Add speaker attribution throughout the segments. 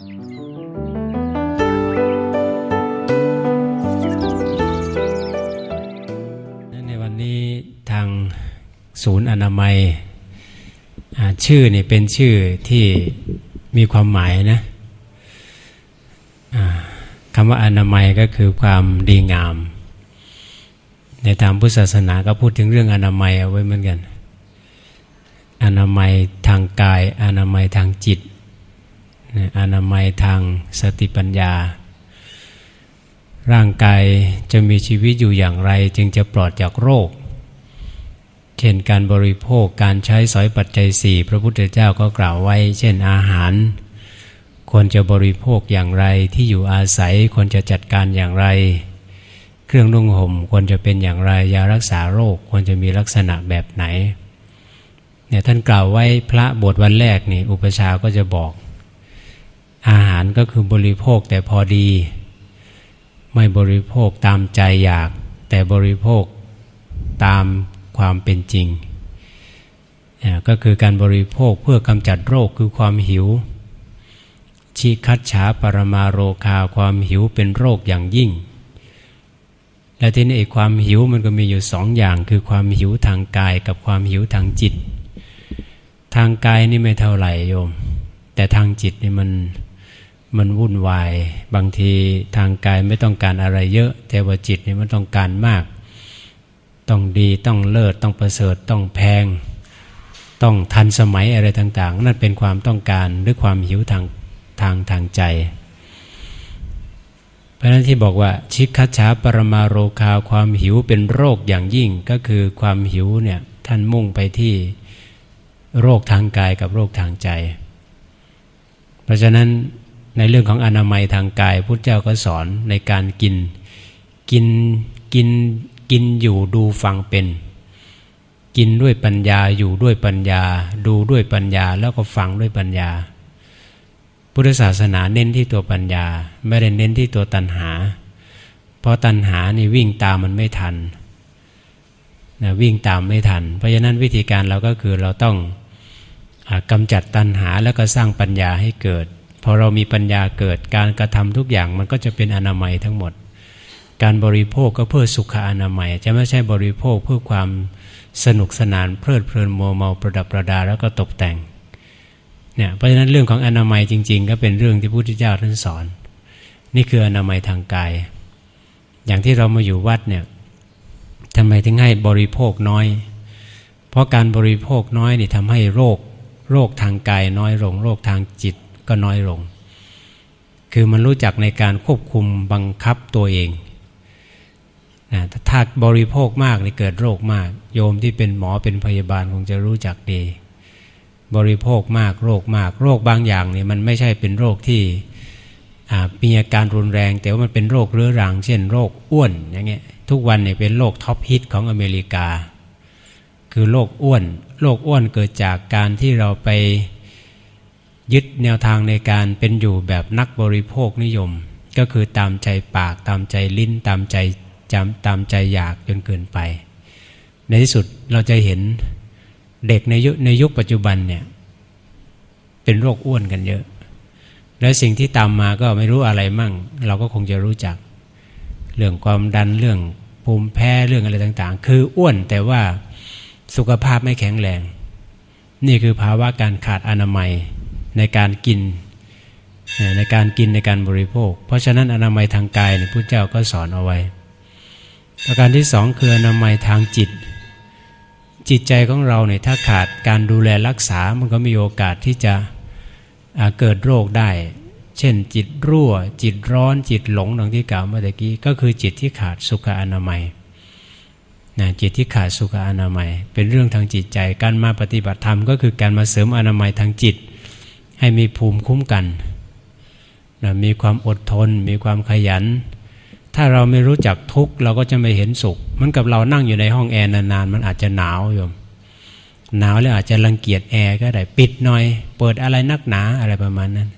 Speaker 1: ในวันนี้ทางศูนย์อนามัย ชื่อนี่เป็นชื่อที่มีความหมายนะคำว่าอนามัยก็คือความดีงาม ในทางพุทธศาสนาก็พูดถึงเรื่องอนามัยเอาไว้เหมือนกัน อนามัยทางกาย อนามัยทางจิต อนามัยทางสติปัญญา ร่างกายจะมีชีวิตอยู่อย่างไรจึงจะปลอดจากโรค เช่นการบริโภคการใช้สอยปัจจัยสี่พระพุทธเจ้าก็กล่าวไว้ เช่นอาหาร ควรจะบริโภคอย่างไรที่อยู่อาศัยควรจะจัดการอย่างไร เครื่องนุ่งห่มควรจะเป็นอย่างไรยารักษาโรคควรจะมีลักษณะแบบไหนเนี่ยท่านกล่าวไว้พระบทวันแรกนี่อุปชาก็จะบอการก็คือบริโภคแต่พอดี ไม่บริโภคตามใจอยาก แต่บริโภคตามความเป็นจริง ก็คือการบริโภคเพื่อกำจัดโรคคือความหิว ชิคัดฉาปรมาโรคาความหิวเป็นโรคอย่างยิ่ง และทีนี้ไอ้ความหิวมันก็มีอยู่สองอย่าง คือความหิวทางกายกับความหิวทางจิต ทางกายนี่ไม่เท่าไหร่โยม แต่ทางจิตนี่มัน มันวุ่นวาย บางทีทางกายไม่ต้องการอะไรเยอะ แต่ว่าจิตนี่มันต้องการมาก ต้องดีต้องเลิศต้องประเสริฐต้องแพง ต้องทันสมัยอะไรต่าง ๆ นั่นเป็นความต้องการหรือความหิวทางทางทางใจ เพราะฉะนั้นที่บอกว่าชิคัจฉาปรมาโรคาความหิวเป็นโรคอย่างยิ่งก็คือความหิวเนี่ยท่านมุ่งไปที่โรคทางกายกับโรคทางใจ เพราะฉะนั้น ในเรื่องของอนามัยทางกายพุทธเจ้าก็สอนในการกินกินกินกินอยู่ดูฟังเป็น กินด้วยปัญญาอยู่ด้วยปัญญา ดูด้วยปัญญาแล้วก็ฟังด้วยปัญญา พุทธศาสนาเน้นที่ตัวปัญญา ไม่ได้เน้นที่ตัวตัณหา เพราะตัณหานี่วิ่งตามมันไม่ทันนะวิ่งตามไม่ทัน เพราะฉะนั้นวิธีการเราก็คือเราต้องอกำจัดตัณหาแล้วก็สร้างปัญญาให้เกิด พอเรามีปัญญาเกิดการกระทำทุกอย่างมันก็จะเป็นอนามัยทั้งหมด การบริโภคก็เพื่อสุขอนามัย จะไม่ใช่บริโภคเพื่อความสนุกสนานเพลิดเพลินโมเมาประดับประดาแล้วก็ตกแต่งเนี่ยเพราะฉะนั้นเรื่องของอนามัยจริง ๆ ก็เป็นเรื่องที่พระพุทธเจ้าท่านสอน นี่คืออนามัยทางกาย อย่างที่เรามาอยู่วัดเนี่ยทำไมถึงให้บริโภคน้อย เพราะการบริโภคน้อยนี่ทำให้โรคโรคทางกายน้อยลงโรคทางจิต ก็น้อยลง คือมันรู้จักในการควบคุมบังคับตัวเองนะถ้าบริโภคมากนี่เกิดโรคมาก โยมที่เป็นหมอเป็นพยาบาลคงจะรู้จักดี บริโภคมากโรคมาก โรคบางอย่างเนี่ยมันไม่ใช่เป็นโรคที่มีอาการรุนแรง แต่ว่ามันเป็นโรคเรื้อรัง เช่น โรคอ้วนอย่างเงี้ยทุกวันเนี่ยเป็นโรคท็อปฮิตของอเมริกา คือโรคอ้วนโรคอ้วนเกิดจากการที่เราไป ยึดแนวทางในการเป็นอยู่แบบนักบริโภคนิยม ก็คือตามใจปากตามใจลิ้นตามใจจำตามใจอยากจนเกินไป ในที่สุดเราจะเห็นเด็กในยุในยุคปัจจุบันเนี่ยเป็นโรคอ้วนกันเยอะ และสิ่งที่ตามมาก็ไม่รู้อะไรมั่ง เราก็คงจะรู้จัก เรื่องความดันเรื่องภูมิแพ้เรื่องอะไรต่างๆ คืออ้วนแต่ว่าสุขภาพไม่แข็งแรง นี่คือภาวะการขาดอนามัย ในการกินในการกินในการบริโภค เพราะฉะนั้นอนามัยทางกายเนี่ยพระเจ้าก็สอนเอาไว้ ประการที่สองคืออนามัยทางจิต จิตใจของเราเนี่ยถ้าขาดการดูแลรักษา มันก็มีโอกาสที่จะเกิดโรคได้ เช่น จิตรั่ว จิตร้อน จิตหลงดังที่กล่าวเมื่อกี้ก็คือจิตที่ขาดสุขอนามัยนะจิตที่ขาดสุขอนามัย เป็นเรื่องทางจิตใจ การมาปฏิบัติธรรมก็คือการมาเสริมอนามัยทางจิต ให้มีภูมิคุ้มกันนะมีความอดทน มีความขยัน ถ้าเราไม่รู้จักทุกข์เราก็จะไม่เห็นสุขเหมือนกับเรานั่งอยู่ในห้องแอร์นานๆมันอาจจะหนาวโยมหนาวแล้วอาจจะรังเกียจแอร์ก็ได้ปิดหน่อย เปิดอะไรนักหนาอะไรประมาณนั้น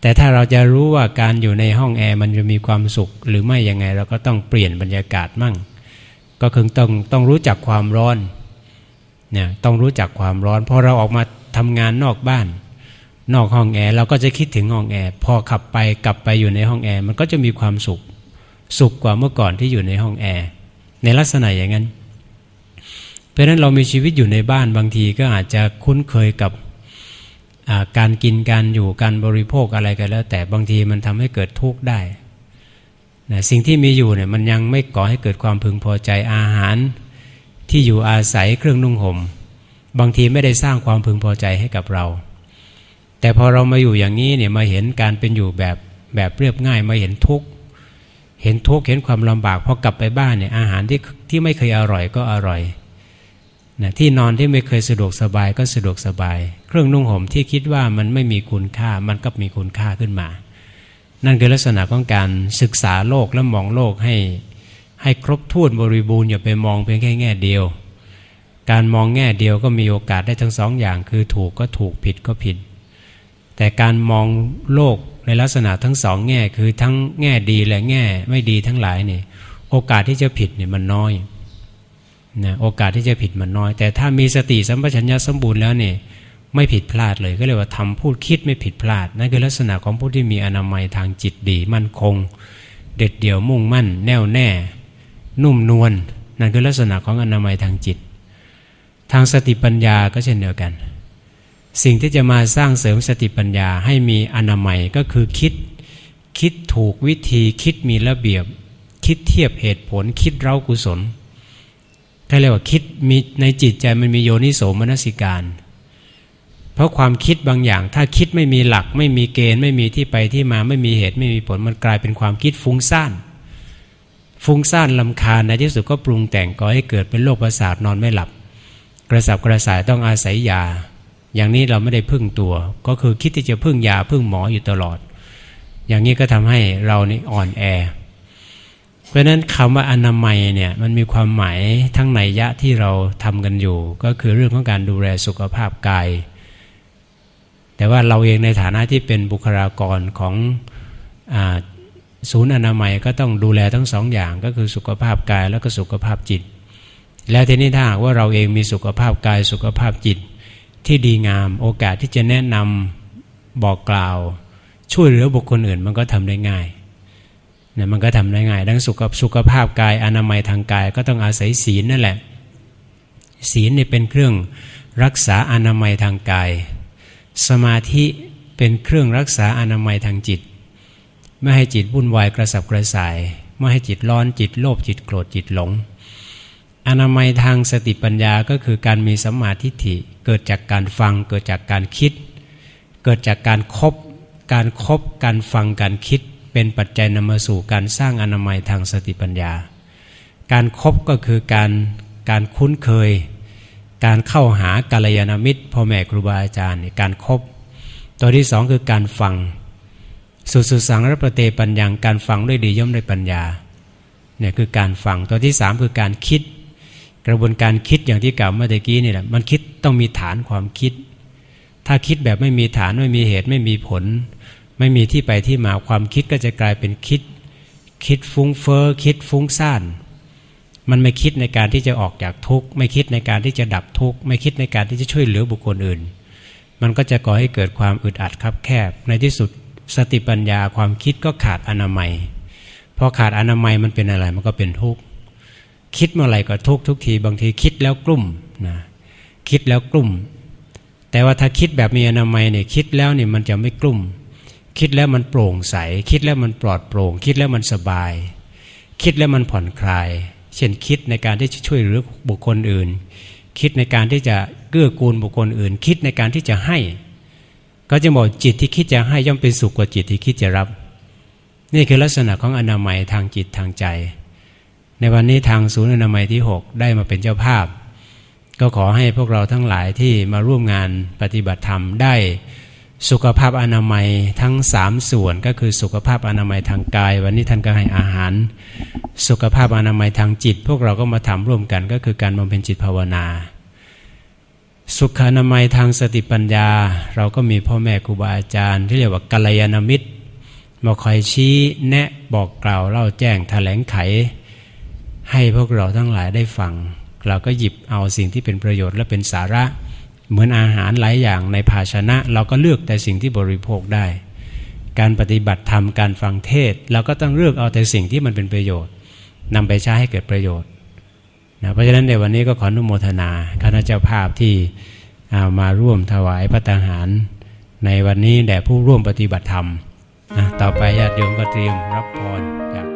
Speaker 1: แต่ถ้าเราจะรู้ว่าการอยู่ในห้องแอร์มันจะมีความสุข หรือไม่ยังไงเราก็ต้องเปลี่ยนบรรยากาศมั่ง ก็คือต้องต้องรู้จักความร้อนเนี่ยต้องรู้จักความร้อนพอเราออกมาทำงานนอกบ้าน นอกห้องแอร์เราก็จะคิดถึงห้องแอร์พอขับไปกลับไปอยู่ในห้องแอร์มันก็จะมีความสุข สุขกว่าเมื่อก่อนที่อยู่ในห้องแอร์ในลักษณะอย่างนั้น เพราะฉะนั้นเรามีชีวิตอยู่ในบ้านบางทีก็อาจจะคุ้นเคยกับการกินการอยู่การบริโภคอะไรกันแล้ว แต่บางทีมันทำให้เกิดทุกข์ได้นะสิ่งที่มีอยู่เนี่ยมันยังไม่ก่อให้เกิดความพึงพอใจอาหาร ที่อยู่อาศัยเครื่องนุ่งห่มบางทีไม่ได้สร้างความพึงพอใจให้กับเรา แต่พอเรามาอยู่อย่างนี้เนี่ยมาเห็นการเป็นอยู่แบบแบบเรียบง่ายมาเห็นทุกข์เห็นทุกข์เห็นความลำบากพอกลับไปบ้านเนี่ยอาหารที่ที่ไม่เคยอร่อยก็อร่อยนะที่นอนที่ไม่เคยสะดวกสบายก็สะดวกสบาย เครื่องนุ่งห่มที่คิดว่ามันไม่มีคุณค่ามันก็มีคุณค่าขึ้นมา นั่นคือลักษณะของการศึกษาโลกและมองโลกให้ให้ครบถ้วนบริบูรณ์อย่าไปมองเพียงแค่แง่เดียว การมองแง่เดียวก็มีโอกาสได้ทั้งสองอย่าง คือถูกก็ถูกผิดก็ผิด แต่การมองโลกในลักษณะทั้งสองแง่คือทั้งแง่ดีและแง่ไม่ดีทั้งหลายเนี่ยโอกาสที่จะผิดเนี่ยมันน้อยนะโอกาสที่จะผิดมันน้อย แต่ถ้ามีสติสัมปชัญญะสมบูรณ์แล้วเนี่ยไม่ผิดพลาดเลยก็เลยว่าทำพูดคิดไม่ผิดพลาดนั่นคือลักษณะของผู้ที่มีอนามัยทางจิตดี มั่นคง เด็ดเดี่ยวมุ่งมั่น แน่วแน่ นุ่มนวลนั่นคือลักษณะของอนามัยทางจิต ทางสติปัญญาก็เช่นเดียวกัน สิ่งที่จะมาสร้างเสริมสติปัญญาให้มีอนามัยก็คือคิด คิดถูกวิธีคิดมีระเบียบ คิดเทียบเหตุผล คิดเร้ากุศลเขาเรียกว่าคิดมีในจิตใจมันมีโยนิโสมนสิการ เพราะความคิดบางอย่าง ถ้าคิดไม่มีหลัก ไม่มีเกณฑ์ไม่มีที่ไปที่มาไม่มีเหตุไม่มีผลมันกลายเป็นความคิดฟุ้งซ่านฟุ้งซ่านลำคาญในที่สุดก็ปรุงแต่งก่อให้เกิดเป็นโรคประสาทนอนไม่หลับ กระสับกระส่ายต้องอาศัยยา อย่างนี้เราไม่ได้พึ่งตัว ก็คือคิดที่จะพึ่งยาพึ่งหมออยู่ตลอด อย่างนี้ก็ทำให้เรานี่อ่อนแอ เพราะนั้นคำว่าอนามัยเนี่ยมันมีความหมายทั้งในยะที่เราทำกันอยู่ ก็คือเรื่องของการดูแลสุขภาพกาย แต่ว่าเราเองในฐานะที่เป็นบุคลากรของอศูนย์อนามัยก็ต้องดูแลทั้งสองอย่างก็คือสุขภาพกายแล้วก็สุขภาพจิต แล้วทีนี้ถ้าหากว่าเราเองมีสุขภาพกายสุขภาพจิต ที่ดีงาม โอกาสที่จะแนะนำบอกกล่าว ช่วยเหลือบุคคลอื่นมันก็ทำได้ง่ายเนี่ยมันก็ทำได้ง่ายดังสุขสุขภาพกายอนามัยทางกายก็ต้องอาศัยศีลนั่นแหละ ศีลเนี่ยเป็นเครื่องรักษาอนามัยทางกาย สมาธิเป็นเครื่องรักษาอนามัยทางจิต ไม่ให้จิตวุ่นวายกระสับกระส่าย ไม่ให้จิตร้อนจิตโลภจิตโกรธจิตหลง อนามัยทางสติปัญญาก็คือการมีสัมมาทิฏฐิ เกิดจากการฟัง เกิดจากการคิด เกิดจากการครบการครบการฟังการคิด เป็นปัจจัยนำมาสู่การสร้างอนามัยทางสติปัญญา การครบก็คือการการคุ้นเคย การเข้าหากาลยานมิตรพ่อแม่ครูบาอาจารย์การครบตัวที่สองคือการฟัง สุสุสังรประเตปัญญาการฟังด้วยดีย่อมได้ปัญญาเนี่ยคือการฟังตัวที่สามคือการคิด กระบวนการคิดอย่างที่กล่าวเมื่อกี้นี่แหละมันคิดต้องมีฐานความคิด ถ้าคิดแบบไม่มีฐานไม่มีเหตุไม่มีผล ไม่มีที่ไปที่มาความคิดก็จะกลายเป็นคิด คิดฟุ้งเฟอ้อคิดฟุ้งซ่านมันไม่คิดในการที่จะออกจากทุกข์ไม่คิดในการที่จะดับทุกข์ไม่คิดในการที่จะช่วยเหลือบุคคลอื่น มันก็จะก่อให้เกิดความอึดอัดคับแคบ ในที่สุดสติปัญญาความคิดก็ขาดอนามัยพอขาดอนามัยมันเป็นอะไรมันก็เป็นทุกข์ คิดเมื่อไหร่ก็ทุกทุกที บางทีคิดแล้วกลุ่มนะคิดแล้วกลุ่ม แต่ว่าถ้าคิดแบบมีอนามัยเนี่ยคิดแล้วเนี่ยมันจะไม่กลุ่ม คิดแล้วมันโปร่งใส คิดแล้วมันปลอดโปร่ง คิดแล้วมันสบาย คิดแล้วมันผ่อนคลาย เช่นคิดในการที่จะช่วยเหลือบุคคลอื่น คิดในการที่จะเกื้อกูลบุคคลอื่น คิดในการที่จะให้ ก็จะบอกจิตที่คิดจะให้ย่อมเป็นสุขกว่าจิตที่คิดจะรับ นี่คือลักษณะของอนามัยทางจิตทางใจ ในวันนี้ทางศูนย์อนามัยที่ 6 ได้มาเป็นเจ้าภาพ ก็ขอให้พวกเราทั้งหลายที่มาร่วมงานปฏิบัติธรรมได้สุขภาพอนามัยทั้งสามส่วนก็คือสุขภาพอนามัยทางกาย วันนี้ท่านก็ให้อาหาร สุขภาพอนามัยทางจิต พวกเราก็มาทำร่วมกันก็คือการบำเพ็ญจิตภาวนา สุขานามัยทางสติปัญญา เราก็มีพ่อแม่ครูบาอาจารย์ ที่เรียกว่ากัลยาณมิตรมาคอยชี้แนะบอกกล่าวเล่าแจ้งแถลงไข ให้พวกเราทั้งหลายได้ฟัง เราก็หยิบเอาสิ่งที่เป็นประโยชน์และเป็นสาระ เหมือนอาหารหลายอย่างในภาชนะ เราก็เลือกแต่สิ่งที่บริโภคได้ การปฏิบัติธรรมการฟังเทศ เราก็ต้องเลือกเอาแต่สิ่งที่มันเป็นประโยชน์นำไปใช้ให้เกิดประโยชน์นะเพราะฉะนั้นในวันนี้ก็ขออนุโมทนาคณะเจ้าภาพที่เอามาร่วมถวายพระตาหาร ในวันนี้แด่ผู้ร่วมปฏิบัติธรรมนะต่อไปญาติโยมก็เตรียมรับพรจาก